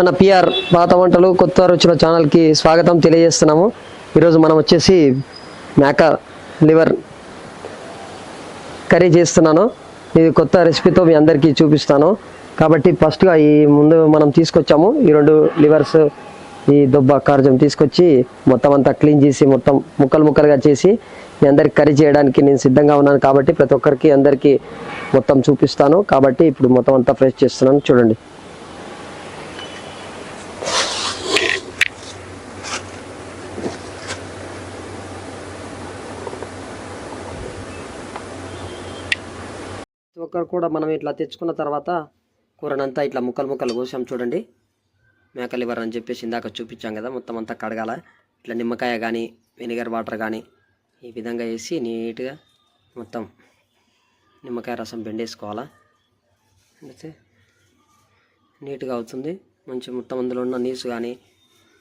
మన పిఆర్ పాత వంటలు కొత్త రుచుల ఛానల్కి స్వాగతం తెలియజేస్తున్నాము. ఈరోజు మనం వచ్చేసి మేక లివర్ కర్రీ చేస్తున్నాను. ఇది కొత్త రెసిపీతో మీ అందరికీ చూపిస్తాను. కాబట్టి ఫస్ట్గా ఈ ముందు మనం తీసుకొచ్చాము. ఈ రెండు లివర్స్ ఈ దుబ్బ కార్జం తీసుకొచ్చి మొత్తం అంతా క్లీన్ చేసి మొత్తం ముక్కలు ముక్కలుగా చేసి మీ అందరికి కర్రీ చేయడానికి నేను సిద్ధంగా ఉన్నాను కాబట్టి ప్రతి ఒక్కరికి అందరికీ మొత్తం చూపిస్తాను. కాబట్టి ఇప్పుడు మొత్తం అంతా ఫ్రెష్ చేస్తున్నాను. చూడండి. ప్రతి ఒక్కరు కూడా మనం ఇట్లా తెచ్చుకున్న తర్వాత కూరనంతా ఇట్లా ముక్కలు ముక్కలు కోసాం చూడండి. మేక లివర్ అని చెప్పేసి ఇందాక చూపించాం కదా మొత్తం అంతా కడగాల. ఇట్లా నిమ్మకాయ కానీ వెనిగర్ వాటర్ కానీ ఈ విధంగా వేసి నీట్గా మొత్తం నిమ్మకాయ రసం పెండేసుకోవాలా అయితే నీట్గా అవుతుంది. మంచి మొత్తం అందులో ఉన్న నీసు కానీ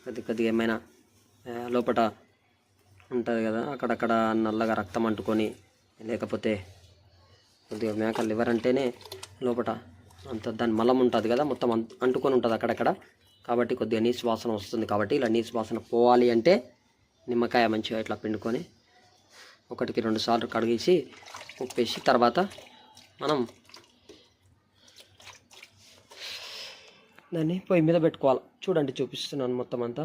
కొద్ది కొద్దిగా ఏమైనా లోపల లోపట ఉంటుంది కదా అక్కడక్కడ నల్లగా రక్తం అంటుకొని లేకపోతే కొద్దిగా మేక లివర్ అంటేనే లోపట అంత దాని మలం ఉంటుంది కదా మొత్తం అంటుకొని ఉంటుంది అక్కడక్కడ. కాబట్టి కొద్దిగా నీసు వాసన వస్తుంది కాబట్టి ఇలా నీసు వాసన పోవాలి అంటే నిమ్మకాయ మంచిగా ఇట్లా పిండుకొని ఒకటికి రెండు సార్లు కడిగేసి ఉప్పేసి తర్వాత మనం దాన్ని పొయ్యి మీద పెట్టుకోవాలి. చూడండి చూపిస్తున్నాను మొత్తం అంతా.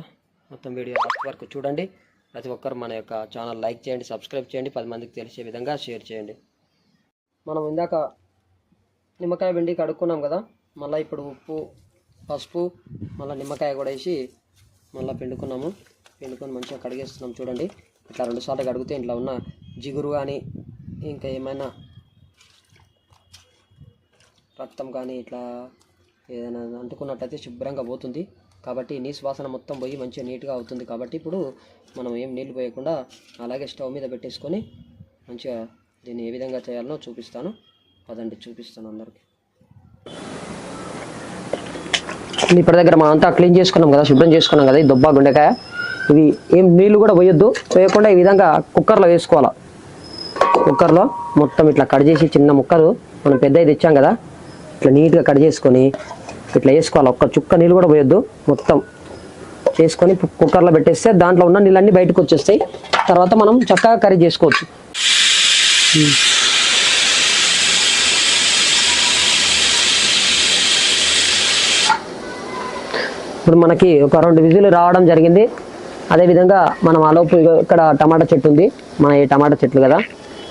మొత్తం వీడియో లాస్ట్ వరకు చూడండి. ప్రతి ఒక్కరు మన యొక్క ఛానల్ లైక్ చేయండి సబ్స్క్రైబ్ చేయండి. పది మందికి తెలిసే విధంగా షేర్ చేయండి. మనం ఇందాక నిమ్మకాయ పిండి కడుక్కున్నాం కదా మళ్ళీ ఇప్పుడు ఉప్పు పసుపు మళ్ళీ నిమ్మకాయ కూడా వేసి మళ్ళీ పిండుకున్నాము. పిండుకొని మంచిగా కడిగేస్తున్నాం చూడండి. ఇట్లా రెండు సార్లు కడిగితే ఇంట్లో ఉన్న జిగురు కానీ ఇంకా ఏమైనా రక్తం కానీ ఇట్లా ఏదైనా అంటుకున్నట్టయితే శుభ్రంగా పోతుంది. కాబట్టి నీసు వాసన మొత్తం పోయి మంచిగా నీట్గా అవుతుంది. కాబట్టి ఇప్పుడు మనం ఏం నీళ్ళు పోయకుండా అలాగే స్టవ్ మీద పెట్టేసుకొని మంచిగా దీన్ని ఏ విధంగా చేయాలనో చూపిస్తాను. పదండి చూపిస్తాను అందరికి. ఇప్పటి దగ్గర మనం అంతా క్లీన్ చేసుకున్నాం కదా శుభ్రం చేసుకున్నాం కదా ఈ దుబ్బా గుండెకాయ ఇవి ఏం నీళ్ళు కూడా పోయొద్దు. పోయకుండా ఈ విధంగా కుక్కర్లో వేసుకోవాలి? కుక్కర్లో మొత్తం ఇట్లా కట్ చేసి చిన్న ముక్కలు మనం పెద్ద తెచ్చాం కదా ఇట్లా నీట్గా కట్ చేసుకొని ఇట్లా వేసుకోవాలి? ఒక్క చుక్క నీళ్ళు కూడా పోయొద్దు మొత్తం. చేసుకొని కుక్కర్లో పెట్టేస్తే దాంట్లో ఉన్న నీళ్ళన్నీ బయటకు వచ్చేస్తాయి. తర్వాత మనం చక్కగా కర్రీ చేసుకోవచ్చు. ఇప్పుడు మనకి ఒక రెండు విజులు రావడం జరిగింది. అదేవిధంగా మనం ఆలోపు ఇక్కడ టమాటా చెట్టు ఉంది. మన ఈ టమాటా చెట్లు కదా.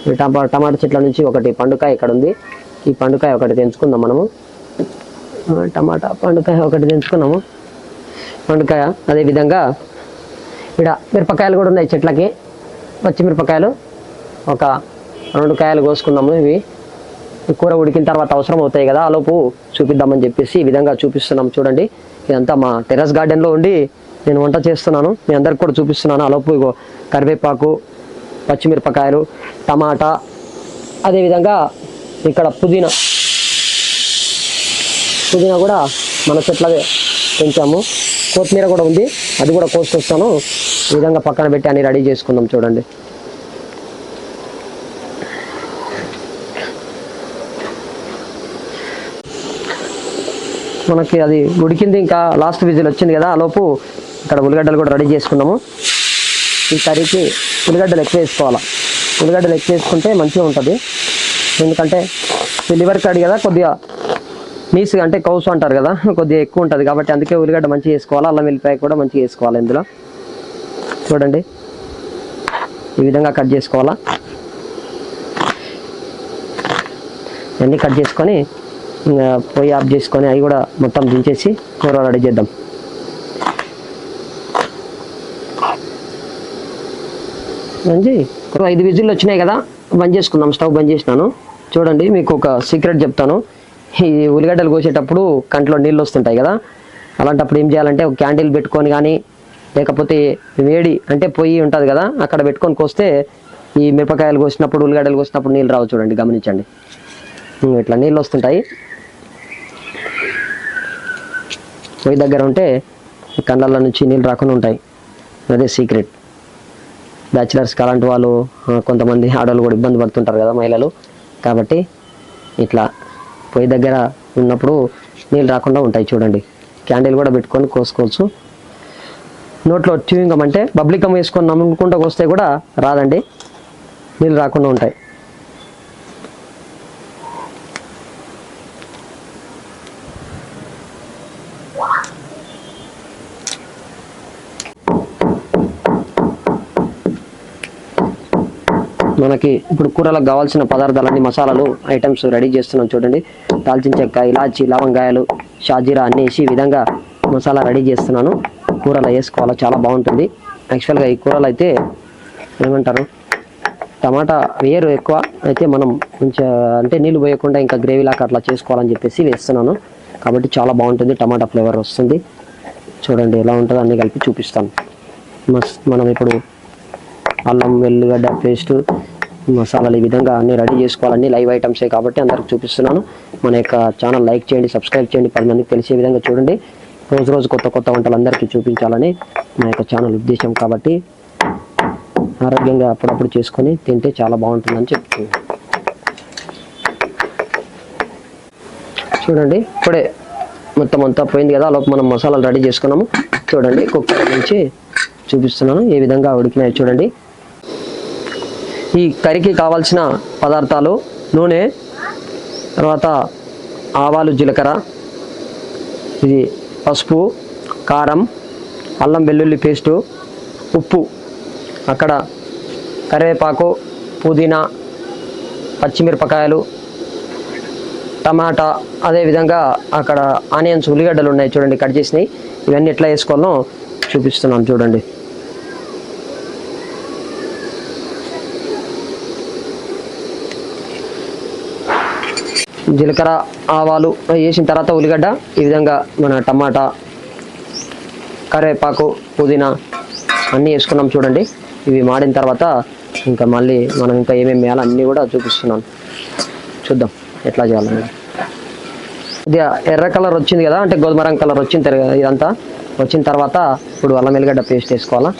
ఈ టమా టమాటా చెట్ల నుంచి ఒకటి పండుకాయ ఇక్కడ ఉంది. ఈ పండుకాయ ఒకటి తెంచుకుందాం మనము. టమాటా పండుకాయ ఒకటి తెంచుకున్నాము. పండుకాయ అదేవిధంగా ఇక్కడ మిరపకాయలు కూడా ఉన్నాయి చెట్లకి. పచ్చిమిరపకాయలు. ఒక రెండు కాయలు కోసుకుందాము ఇవి. కూర ఉడికిన తర్వాత అవసరం అవుతాయి కదా ఆలోపు చూపిద్దామని చెప్పేసి ఈ విధంగా చూపిస్తున్నాం చూడండి. ఇదంతా మా టెర్రస్ గార్డెన్లో ఉండి నేను వంట చేస్తున్నాను. మీ అందరికి కూడా చూపిస్తున్నాను. ఆలోపు ఇగో కరివేపాకు పచ్చిమిరపకాయలు టమాటా అదేవిధంగా ఇక్కడ పుదీనా. పుదీనా కూడా మన చెట్లవే పెంచాము. కొత్తిమీర కూడా ఉంది. అది కూడా కోసుకొస్తాను. ఈ విధంగా పక్కన పెట్టి అన్ని రెడీ చేసుకుందాం చూడండి. మనకి అది ఉడికింది ఇంకా లాస్ట్ విజిల్ వచ్చింది కదా ఆ లోపు ఇక్కడ ఉల్లిగడ్డలు కూడా రెడీ చేసుకున్నాము. ఈ కర్రీకి ఉల్లిగడ్డలు ఎక్కువ వేసుకోవాలి? ఉల్లిగడ్డలు ఎక్కువ వేసుకుంటే మంచిగా ఉంటుంది. ఎందుకంటే ఈ లివర్ కర్డ్ కదా కొద్దిగా నీసు అంటే కౌసు అంటారు కదా కొద్దిగా ఎక్కువ ఉంటుంది కాబట్టి అందుకే ఉల్లిగడ్డ మంచిగా వేసుకోవాలి అల్లం వెల్లిపాయ కూడా మంచిగా వేసుకోవాలి ఇందులో. చూడండి. ఈ విధంగా కట్ చేసుకోవాలా. అన్నీ కట్ చేసుకొని పొయ్యి ఆఫ్ చేసుకొని అవి కూడా మొత్తం దించేసి కూర రెడీ చేద్దాం. మంచి కూర ఐదు విజిల్లు వచ్చినాయి కదా బంద్ చేసుకుందాం స్టవ్ బంద్ చేసినాను. చూడండి మీకు ఒక సీక్రెట్ చెప్తాను. ఈ ఉల్లిగడ్డలు కోసేటప్పుడు కంట్లో నీళ్ళు వస్తుంటాయి కదా అలాంటప్పుడు ఏం చేయాలంటే ఒక క్యాండిల్ పెట్టుకొని కానీ లేకపోతే వేడి అంటే పొయ్యి ఉంటుంది కదా అక్కడ పెట్టుకొని కోస్తే ఈ మిరపకాయలు కోసినప్పుడు ఉల్లిగడ్డలు కోసినప్పుడు నీళ్ళు రావు చూడండి గమనించండి. ఇట్లా నీళ్ళు వస్తుంటాయి. పొయ్యి దగ్గర ఉంటే కళ్ళల్లో నుంచి నీళ్ళు రాకుండా ఉంటాయి. అదే సీక్రెట్ బ్యాచిలర్స్కి అలాంటి వాళ్ళు కొంతమంది ఆడవాళ్ళు కూడా ఇబ్బంది పడుతుంటారు కదా మహిళలు. కాబట్టి ఇట్లా పొయ్యి దగ్గర ఉన్నప్పుడు నీళ్ళు రాకుండా ఉంటాయి చూడండి. క్యాండిల్ కూడా పెట్టుకొని కోసుకోవచ్చు. నోట్లో ట్యూయింగ్ అంటే బబ్లికం వేసుకొని నమ్ముకుంటూ వస్తే కూడా రాదండి. నీళ్ళు రాకుండా ఉంటాయి. మనకి ఇప్పుడు కూరలకు కావాల్సిన పదార్థాలన్నీ మసాలాలు ఐటమ్స్ రెడీ చేస్తున్నాం చూడండి. దాల్చిన చెక్క ఇలాచి లవంగాయలు షాజీరా అన్నీ వేసి ఈ విధంగా మసాలా రెడీ చేస్తున్నాను. కూరలో వేసుకోవాలి చాలా బాగుంటుంది. యాక్చువల్గా ఈ కూరలు అయితే ఏమంటారు? టమాటా వేయరు ఎక్కువ. అయితే మనం కొంచెం అంటే నీళ్ళు పోయకుండా ఇంకా గ్రేవీ లాగా అట్లా చేసుకోవాలని చెప్పేసి వేస్తున్నాను. కాబట్టి చాలా బాగుంటుంది టమాటా ఫ్లేవర్ వస్తుంది. చూడండి ఎలా ఉంటుందో అన్నీ కలిపి చూపిస్తాను. మస్ మనం ఇప్పుడు అల్లం వెల్లుగడ్డ పేస్ట్ మసాలాలు ఈ విధంగా అన్ని రెడీ చేసుకోవాలని లైవ్ ఐటమ్సే కాబట్టి అందరికి చూపిస్తున్నాను. మన యొక్క ఛానల్ లైక్ చేయండి సబ్స్క్రైబ్ చేయండి. పది మందికి తెలిసే విధంగా చూడండి. రోజు రోజు కొత్త కొత్త వంటలు అందరికీ చూపించాలని నా యొక్క ఛానల్ ఉద్దేశం కాబట్టి ఆరోగ్యంగా అప్పుడప్పుడు చేసుకొని తింటే చాలా బాగుంటుందని చెప్తున్నాను. చూడండి ఇప్పుడే మొత్తం అంతా పోయింది కదా లోపు మనం మసాలాలు రెడీ చేసుకున్నాము. చూడండి కుక్కర్ నుంచి చూపిస్తున్నాను. ఏ విధంగా ఉడికినాయి చూడండి. ఈ కర్రీకి కావాల్సిన పదార్థాలు నూనె తర్వాత ఆవాలు జీలకర్ర ఇది పసుపు కారం అల్లం వెల్లుల్లి పేస్టు ఉప్పు. అక్కడ కరివేపాకు పుదీనా పచ్చిమిరపకాయలు టమాటా అదేవిధంగా అక్కడ ఆనియన్స్ ఉల్లిగడ్డలు ఉన్నాయి చూడండి కట్ చేసినాయి ఇవన్నీ ఎట్లా వేసుకోవాలో చూపిస్తున్నాను చూడండి. జీలకర్ర ఆవాలు వేసిన తర్వాత ఉల్లిగడ్డ ఈ విధంగా మన టమాటా కరివేపాకు పుదీనా అన్నీ వేసుకున్నాం చూడండి. ఇవి మాడిన తర్వాత ఇంకా మళ్ళీ మనం ఇంకా ఏమేమి వేయాలో అన్నీ కూడా చూపిస్తున్నాను చూద్దాం ఎట్లా చేయాలని ఇది ఎర్ర కలర్ వచ్చింది కదా అంటే గోధుమ రంగు కలర్ వచ్చింది ఇదంతా. వచ్చిన తర్వాత ఇప్పుడు అల్లం ఎల్లిగడ్డ పేస్ట్ వేసుకోవాలా?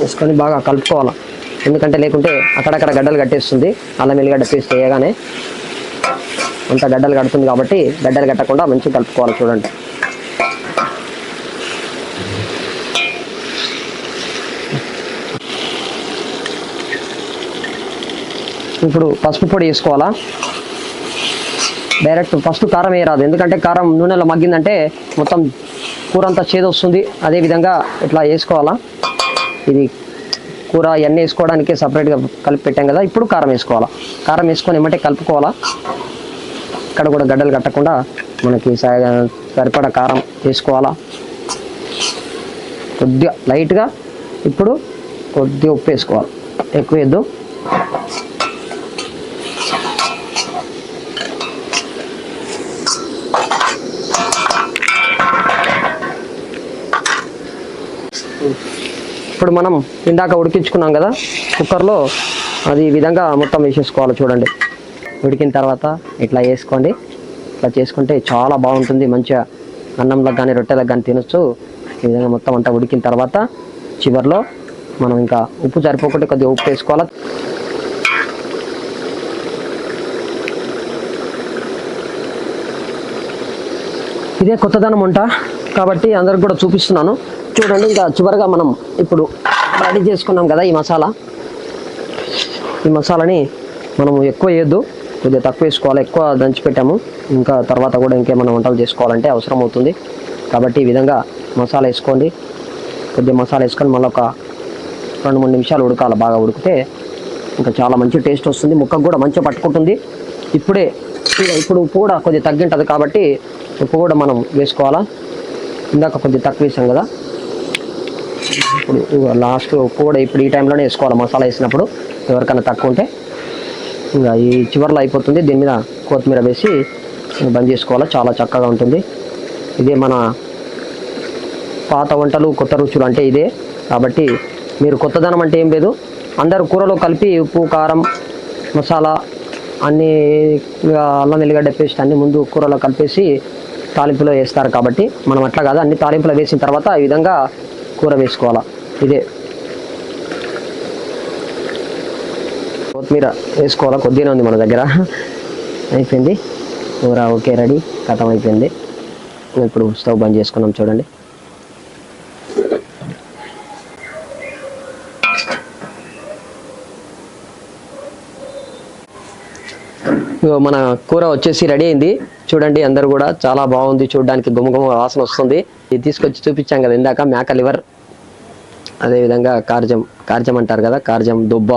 వేసుకొని బాగా కలుపుకోవాలా? ఎందుకంటే లేకుంటే అక్కడక్కడ గడ్డలు కట్టేస్తుంది. అల్లం ఎల్లిగడ్డ పేస్ట్ వేయగానే అంత గడ్డలు కడుతుంది కాబట్టి గడ్డలు కట్టకుండా మంచిగా కలుపుకోవాలి చూడండి. ఇప్పుడు పసుపు పొడి వేసుకోవాలా? డైరెక్ట్ ఫస్ట్ కారం వేయరాదు. ఎందుకంటే కారం నూనెలో మగ్గిందంటే మొత్తం కూర అంతా చేదు వస్తుంది అదేవిధంగా ఇట్లా వేసుకోవాలా? ఇది కూర ఇవన్నీ వేసుకోవడానికి సపరేట్గా కలిపి పెట్టాం కదా ఇప్పుడు కారం వేసుకోవాలా? కారం వేసుకొని ఏమంటే కలుపుకోవాలా? ఇక్కడ కూడా గడ్డలు కట్టకుండా మనకి స- సరిపడా కారం వేసుకోవాలా? కొద్దిగా లైట్గా ఇప్పుడు కొద్దిగా ఉప్పు వేసుకోవాలి. ఎక్కువ వేద్దు ఇప్పుడు మనం ఇందాక ఉడికించుకున్నాం కదా కుక్కర్లో అది ఈ విధంగా మొత్తం వేసేసుకోవాలి చూడండి. ఉడికిన తర్వాత ఇట్లా వేసుకోండి. ఇట్లా చేసుకుంటే చాలా బాగుంటుంది మంచిగా అన్నంలకు కానీ రొట్టెలకు కానీ తినొచ్చు. ఈ విధంగా మొత్తం అంతా ఉడికిన తర్వాత చివర్లో మనం ఇంకా ఉప్పు సరిపోకుండా కొద్దిగా ఉప్పు వేసుకోవాలి. ఇదే కొత్తదనం వంట కాబట్టి అందరికి కూడా చూపిస్తున్నాను. చూడండి ఇంకా చివరిగా మనం ఇప్పుడు రెడీ చేసుకున్నాం కదా ఈ మసాలా. ఈ మసాలాని మనం ఎక్కువ వేయద్దు కొద్దిగా తక్కువ వేసుకోవాలి ఎక్కువ దంచి పెట్టాము. ఇంకా తర్వాత కూడా ఇంకేమైనా వంటలు చేసుకోవాలంటే అవసరం అవుతుంది. కాబట్టి ఈ విధంగా మసాలా వేసుకోండి. కొద్దిగా మసాలా వేసుకొని మళ్ళీ ఒక రెండు మూడు నిమిషాలు ఉడకాలి. బాగా ఉడికితే ఇంకా చాలా మంచి టేస్ట్ వస్తుంది. ముక్కకు కూడా మంచిగా పట్టుకుంటుంది. ఇప్పుడే ఇప్పుడు ఉప్పు కూడా కొద్దిగా తగ్గింటుంది కాబట్టి ఉప్పు కూడా మనం వేసుకోవాలా? ఇందాక కొద్దిగా తక్కువ వేసాం కదా. ఇప్పుడు లాస్ట్ ఉప్పు కూడా ఇప్పుడు ఈ టైంలోనే వేసుకోవాలి. మసాలా వేసినప్పుడు ఎవరికైనా తక్కువ ఉంటే ఇంకా ఈ చివర్లో అయిపోతుంది. దీని మీద కొత్తిమీర వేసి బంద్ చేసుకోవాలి. చాలా చక్కగా ఉంటుంది. ఇదే మన పాత వంటలు కొత్త రుచులు అంటే ఇదే. కాబట్టి మీరు కొత్తదనం అంటే ఏం లేదు. అందరు కూరలో కలిపి ఉప్పు కారం మసాలా అన్నీ అల్లం ఎల్లిగడ్డ పేస్ట్ అన్ని ముందు కూరలో కలిపేసి తాలింపులో వేస్తారు. కాబట్టి మనం అట్లా కాదు. అన్ని తాలింపులో వేసిన తర్వాత ఈ విధంగా కూర వేసుకోవాలా? ఇదే. కొత్తిమీర వేసుకోవాలా? కొద్దిగానే ఉంది మన దగ్గర. అయిపోయింది. కూర ఓకే రెడీ. కథం అయిపోయింది. ఇప్పుడు స్టవ్ బంద్ చేసుకున్నాం చూడండి. మన కూర వచ్చేసి రెడీ అయింది. చూడండి అందరు కూడా చాలా బాగుంది. చూడడానికి గుమగుమ వాసన వస్తుంది. ఇది తీసుకొచ్చి చూపించాం కదా ఇందాక మేక లివర్ అదేవిధంగా కార్జం కార్జం అంటారు కదా కార్జం దుబ్బ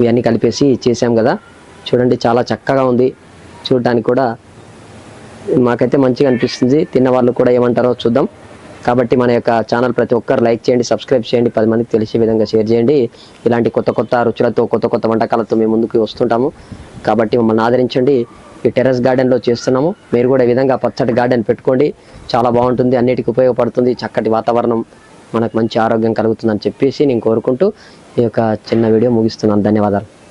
ఇవన్నీ కలిపేసి చేసాం కదా. చూడండి చాలా చక్కగా ఉంది. చూడడానికి కూడా మాకైతే మంచిగా అనిపిస్తుంది. తిన్న వాళ్ళు కూడా ఏమంటారో చూద్దాం. కాబట్టి మన యొక్క ఛానల్ ప్రతి ఒక్కరు లైక్ చేయండి సబ్స్క్రైబ్ చేయండి పది మందికి తెలిసే విధంగా షేర్ చేయండి. ఇలాంటి కొత్త కొత్త రుచులతో కొత్త కొత్త వంటకాలతో మేము ముందుకు వస్తుంటాము. కాబట్టి మమ్మల్ని ఆదరించండి. ఈ టెర్రస్ గార్డెన్లో చేస్తున్నాము. మీరు కూడా ఈ విధంగా పచ్చటి గార్డెన్ పెట్టుకోండి. చాలా బాగుంటుంది అన్నిటికీ ఉపయోగపడుతుంది. చక్కటి వాతావరణం మనకు మంచి ఆరోగ్యం కలుగుతుందని చెప్పేసి నేను కోరుకుంటూ ఈ యొక్క చిన్న వీడియో ముగిస్తున్నాను. ధన్యవాదాలు.